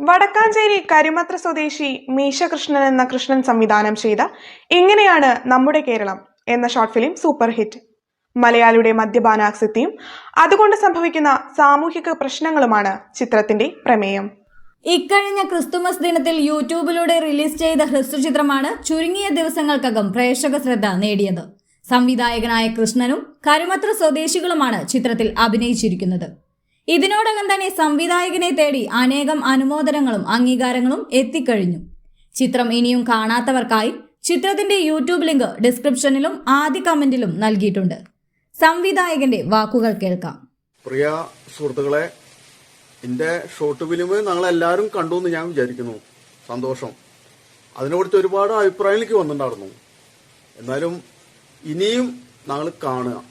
വടക്കാഞ്ചേരി കരിമത്ര സ്വദേശി മീശ കൃഷ്ണൻ എന്ന കൃഷ്ണൻ സംവിധാനം ചെയ്ത ഇങ്ങനെയാണ് നമ്മുടെ കേരളം എന്ന ഷോർട്ട് ഫിലിം സൂപ്പർ ഹിറ്റ് മലയാളിയുടെ മദ്യപാനാസക്തിയും അതുകൊണ്ട് സംഭവിക്കുന്ന സാമൂഹിക പ്രശ്നങ്ങളുമാണ് ചിത്രത്തിന്റെ പ്രമേയം. ഇക്കഴിഞ്ഞ ക്രിസ്തുമസ് ദിനത്തിൽ യൂട്യൂബിലൂടെ റിലീസ് ചെയ്ത ഹ്രസ്വചിത്രമാണ് ചുരുങ്ങിയ ദിവസങ്ങൾക്കകം പ്രേക്ഷക ശ്രദ്ധ നേടിയത്. സംവിധായകനായ കൃഷ്ണനും കരുമത്ര സ്വദേശികളുമാണ് ചിത്രത്തിൽ അഭിനയിച്ചിരിക്കുന്നത്. ഇതിനോടകം തന്നെ സംവിധായകനെ തേടി അനേകം അനുമോദനങ്ങളും അംഗീകാരങ്ങളും എത്തിക്കഴിഞ്ഞു. ചിത്രം ഇനിയും കാണാത്തവർക്കായി ചിത്രത്തിന്റെ യൂട്യൂബ് ലിങ്ക് ഡിസ്ക്രിപ്ഷനിലും ആദ്യ കമന്റിലും നൽകിയിട്ടുണ്ട്. സംവിധായകന്റെ വാക്കുകൾ കേൾക്കാം. പ്രിയ സുഹൃത്തുക്കളെ എന്റെ ഷോർട്ട് ഫിലിം ഞങ്ങളെല്ലാവരും കണ്ടു എന്ന് ഞാൻ വിചാരിക്കുന്നു. സന്തോഷം. അതിനെക്കുറിച്ച് ഒരുപാട് എനിക്ക് വന്നിട്ടുണ്ടായിരുന്നു. എന്നാലും ഇനിയും ഞങ്ങൾ കാണുക.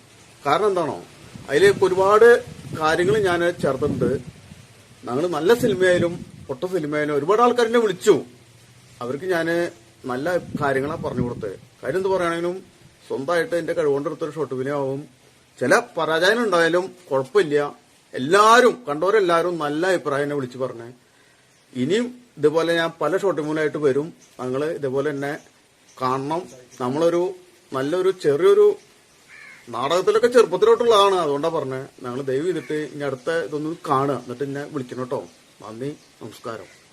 കാരണം എന്താണോ അതിലേക്ക് ഒരുപാട് കാര്യങ്ങൾ ഞാൻ ചേർത്തിട്ടുണ്ട്. ഞങ്ങൾ നല്ല സിനിമയായാലും പൊട്ട സിനിമയായാലും ഒരുപാട് ആൾക്കാർ എന്നെ വിളിച്ചു. അവർക്ക് ഞാൻ നല്ല കാര്യങ്ങളാണ് പറഞ്ഞു കൊടുത്തത്. കാര്യം എന്ത് പറയുകയാണെങ്കിലും സ്വന്തമായിട്ട് എന്റെ കഴിവുകൊണ്ടെടുത്തൊരു ഷോട്ട് ഫിലിം ആവും. ചില പരാജയം ഉണ്ടായാലും കുഴപ്പമില്ല. എല്ലാവരും കണ്ടവരെല്ലാവരും നല്ല അഭിപ്രായം എന്നെ വിളിച്ചു പറഞ്ഞേ. ഇനിയും ഇതുപോലെ ഞാൻ പല ഷോട്ട് ഫിലിമായിട്ട് വരും. ഞങ്ങൾ ഇതുപോലെ തന്നെ കാണണം. നമ്മളൊരു നല്ലൊരു ചെറിയൊരു നാടകത്തിലൊക്കെ ചെറുപ്പത്തിലോട്ടുള്ളതാണ്. അതുകൊണ്ടാണ് പറഞ്ഞത് ഞങ്ങൾ ദയവ് ചെയ്തിട്ട് ഇനി അടുത്ത ഇതൊന്ന് കാണുക. എന്നിട്ട് എന്നെ വിളിക്കണം കേട്ടോ. നന്ദി നമസ്കാരം.